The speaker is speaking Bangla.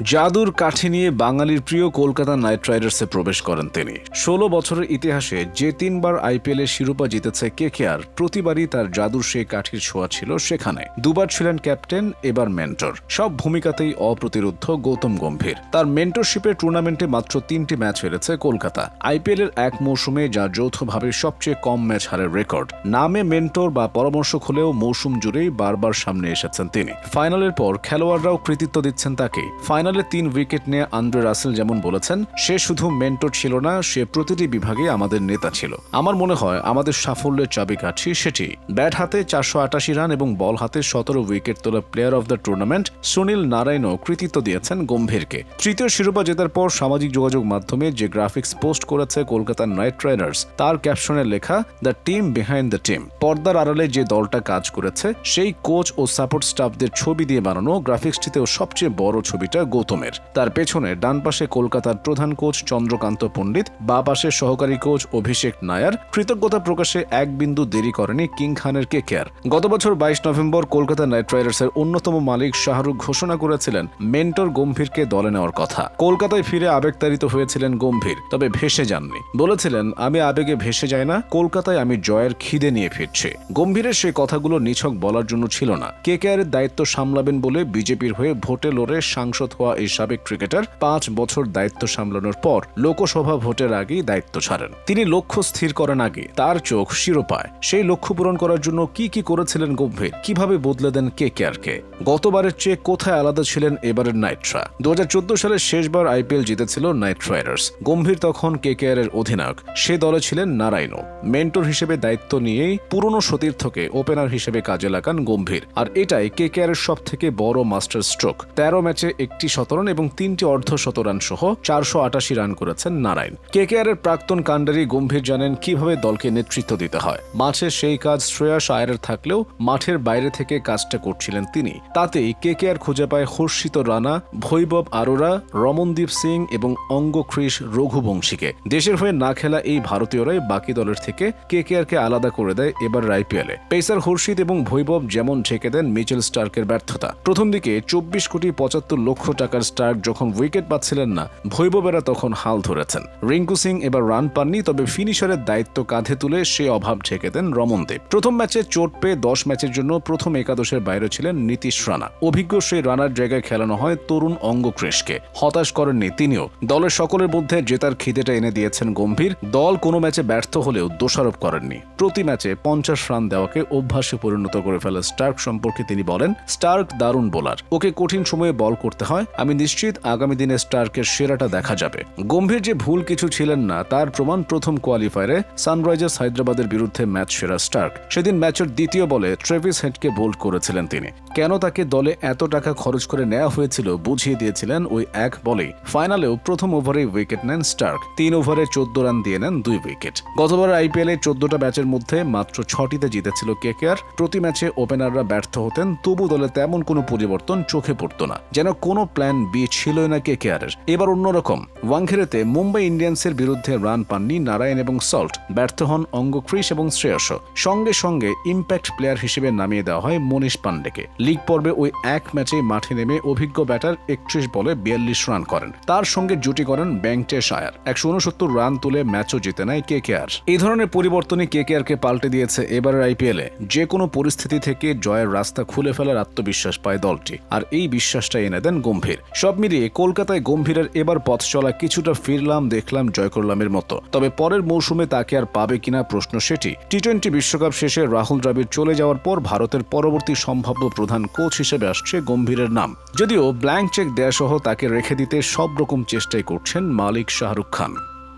জাদুর কাঠি নিয়ে বাঙালির প্রিয় কলকাতা নাইট রাইডার্সে প্রবেশ করেন তিনি। ষোলো বছরের ইতিহাসে যে তিনবার আইপিএলের শিরোপা জিতেছে কেকেআর প্রতিবারই তার জাদুর সেই কাঠির ছোঁয়া ছিল সেখানে। দুবার ছিলেন ক্যাপ্টেন, এবার মেন্টর। সব ভূমিকাতেই অপ্রতিরুদ্ধ গৌতম গম্ভীর। তার মেন্টরশিপে টুর্নামেন্টে মাত্র তিনটি ম্যাচ হেরেছে কলকাতা। আইপিএলের এক মৌসুমে যা যৌথভাবে সবচেয়ে কম ম্যাচ হারের রেকর্ড, নামে মেন্টর বা পরামর্শক হলেও মৌসুম জুড়েই বারবার সামনে এসেছেন তিনি। ফাইনালের পর খেলোয়াড়রাও কৃতিত্ব দিচ্ছেন তাকে। ফাইনালে তিন উইকেট নিয়ে আন্দ্রে রাসেল যেমন বলেছেন, সে শুধু মেন্টর ছিল না, সে প্রতিটি বিভাগে আমাদের নেতা ছিল। আমার মনে হয় আমাদের সাফল্যের চাবিকাঠি সেটি। ব্যাট হাতে চারশো আটাশি রান এবং বল হাতে সতেরো উইকেট তোলা player of the tournament Sunil নারায়ণও কৃতিত্ব দিয়েছেন গম্ভীরকে। তৃতীয় শিরোপা জেতার পর সামাজিক যোগাযোগ মাধ্যমে যে গ্রাফিক্স পোস্ট করেছে কলকাতার নাইট রাইডার্স, তার ক্যাপশনে লেখা, the team behind the team. পর্দার আড়ালে যে দলটা কাজ করেছে, সেই কোচ ও সাপোর্ট স্টাফদের ছবি দিয়ে বানানো গ্রাফিক্সটিতেও সবচেয়ে বড় ছবিটা গৌতমের। তার পেছনে ডান পাশে কলকাতার প্রধান কোচ চন্দ্রকান্ত পণ্ডিত, বা পাশে সহকারী কোচ অভিষেক নায়ার। কৃতজ্ঞতা প্রকাশে এক বিন্দু দেরি করেনি কিং খানের কে কেয়ার গত বছর বাইশ নভেম্বর কলকাতা নাইট রাইডার্সের অন্যতম মালিক শাহরুখ ঘোষণা করেছিলেন, মেন্টর গম্ভীরকে দলে নেওয়ার কথা। কলকাতায় ফিরে আবেগতাড়িত হয়েছিলেন গম্ভীর, তবে ভেসে যাননি। বলেছিলেন, আমি আবেগে ভেসে যাই না, কলকাতায় আমি জয়ের খিদে নিয়ে ফিরছি। গম্ভীরের সেই কথাগুলো নিছক বলার জন্য ছিল না। কে কেয়ারের দায়িত্ব সামলাবেন বলে বিজেপির হয়ে ভোটে লড়ে সাংসদ হওয়া এই সাবেক ক্রিকেটার পাঁচ বছর দায়িত্ব সামলানোর পর লোকসভা ভোটের আগেই দায়িত্ব ছাড়েন। তিনি লক্ষ্য স্থির করেন আগে তার চোখ শিরোপায়। সেই লক্ষ্য পূরণ করার জন্য কি কি করেছিলেন গম্ভীর? কীভাবে বদলে দেন কে কেয়ারকে গতবারের চেয়ে কোথায় আলাদা ছিলেন এবারের নাইট্রা? দু সালের শেষবার আইপিএল জিতেছিল নাইট রাইডার্স। গম্ভীর তখন কে কেয়ারের অধিনায়ক। সে দলে ছিলেন নারায়ণ মেন্টর হিসেবে দায়িত্ব নিয়েই পুরনো সতীর্থকে ওপেনার হিসেবে কাজে লাগান গম্ভীর। আর এটাই কে কেয়ারের সব থেকে বড় মাস্টার স্ট্রোক তেরো ম্যাচে একটি শতরান এবং তিনটি অর্ধ শতরান সহ চারশো আটাশি রান করেছেন নারায়ণ। কে কেয়ারের প্রাক্তন কাণ্ডারি গম্ভীর জানেন কীভাবে দলকে নেতৃত্ব দিতে হয়। মাঠে সেই কাজ শ্রেয়াস আয়ারের থাকলেও মাঠের বাইরে থেকে কাজটা করছিলেন তিনি। তাতেই কে কেয়ার খুঁজে পায় হর্ষিত রানা ভৈবব আরোরা, রমনদীপ সিং এবং অঙ্গখ্রিস রঘুবংশীকে। দেশের হয়ে না খেলা এই ভারতীয়রাই বাকি দলের থেকে কে কেয়ারকে আলাদা করে দেয় এবার আইপিএলে। পেসার হর্ষিত এবং ভৈবব যেমন ঢেকে দেন মিচেল স্টার্কের ব্যর্থতা। প্রথম দিকে চব্বিশ কোটি পঁচাত্তর লক্ষ টাকার স্টার্ক যখন উইকেট পাচ্ছিলেন না ভৈববেরা তখন হাল ধরেছেন। রিঙ্কু সিং এবার রান পাননি, তবে ফিনিশারের দায়িত্ব কাঁধে তুলে সে অভাব ঢেকে দেন রমনদেব প্রথম ম্যাচে চোট পেয়ে দশ ম্যাচের জন্য প্রথম একাদশের বাইরে ছিলেন নীতিশ রানা। অভিজ্ঞ সেই রানার জায়গায় খেলানো হয় তরুণ অঙ্গক্রেশকে হতাশ করেননি তিনিও। দলের সকলের মধ্যে জেতার খিদেটা এনে দিয়েছেন গম্ভীর। দল কোনো ম্যাচে ব্যর্থ হলেও দোষারোপ করেননি। প্রতি ম্যাচে পঞ্চাশ রান দেওয়াকে অভ্যাসে পরিণত করে ফেলা স্টার্ক সম্পর্কে তিনি বলেন, স্টার্ক দারুণ বোলার। ওকে কঠিন সময়ে বল করতে হয় আমি নিশ্চিত আগামী দিনে স্টার্কের সেরাটা দেখা যাবে। গম্ভীর যে ভুল কিছু ছিলেন না, তার প্রমাণ প্রথম কোয়ালিফায়ারে সানরাইজার্স হায়দ্রাবাদের বিরুদ্ধে ম্যাচ সেরা স্টার্ক। সেদিন ম্যাচের দ্বিতীয় বলে ট্রেভিস হেডকে বোল্ড করেছিলেন তিনি। কেন তাকে দলে এত টাকা খরচ করে নেওয়া হয়েছিল বুঝিয়ে দিয়েছিলেন ওই এক বলেই। ফাইনালেও প্রথম ওভারে উইকেট নেন স্টার্ক। তিন ওভারে চোদ্দ রান দিয়ে নেন দুই উইকেট। গতবার আইপিএল চোদ্দটা ম্যাচের মধ্যে মাত্র ছটিতে জিতেছিল কেকেআর প্রতি ম্যাচে ওপেনাররা ব্যর্থ হতেন, তবু দলে তেমন কোনো পরিবর্তন চোখে পড়ত না। যেন কোনো প্ল্যান বি ছিলই না কেকেআরের। এবার অন্যরকম ওয়াংখেড়েতে মুম্বাই ইন্ডিয়ান্সের বিরুদ্ধে রান পাননি নারায়ণ এবং সল্ট। ব্যর্থ হন অঙ্গক্রিস এবং শ্রেয়স। সঙ্গে সঙ্গে ইম্প্যাক্ট প্লেয়ার হিসেবে নামিয়ে দেওয়া হয় মনীষ পান্ডেকে। লিগ পর্বে ওই এক ম্যাচে মাঠে নেমে অভিজ্ঞ ব্যাটার একত্রিশ বলে বিয়াল্লিশ রান করেন। তার সঙ্গে জুটি করেন ব্যাংটেশ আয়ার একশো উনসত্তর রান তুলে ম্যাচও জিতে নেয় কে কেআর এই ধরনের পরিবর্তনই কে কেআরকে পাল্টে দিয়েছে এবারের আইপিএলে। যে কোনো পরিস্থিতি থেকে জয়ের রাস্তা খুলে ফেলার আত্মবিশ্বাস পায় দলটি। আর এই বিশ্বাসটা এনে দেন গম্ভীর সব মিলিয়ে কলকাতায় গম্ভীরের এবার পথ চলা কিছুটা ফিরলাম, দেখলাম জয় করলামের মতো। তবে পরের মৌসুমে তাকে আর পাবে কিনা প্রশ্ন সেটি। টি টোয়েন্টি বিশ্বকাপ শেষে রাহুল দ্রাবিড় চলে যাওয়ার পর ভারতের পরবর্তী সম্ভাব্য প্রধান কোচ হিসেবে আসছে গম্ভীরের নাম। যদিও ব্ল্যাঙ্ক চেক দেয়া সহ তাকে রেখে দিতে সব রকম চেষ্টাই করছেন মালিক শাহরুখ খান।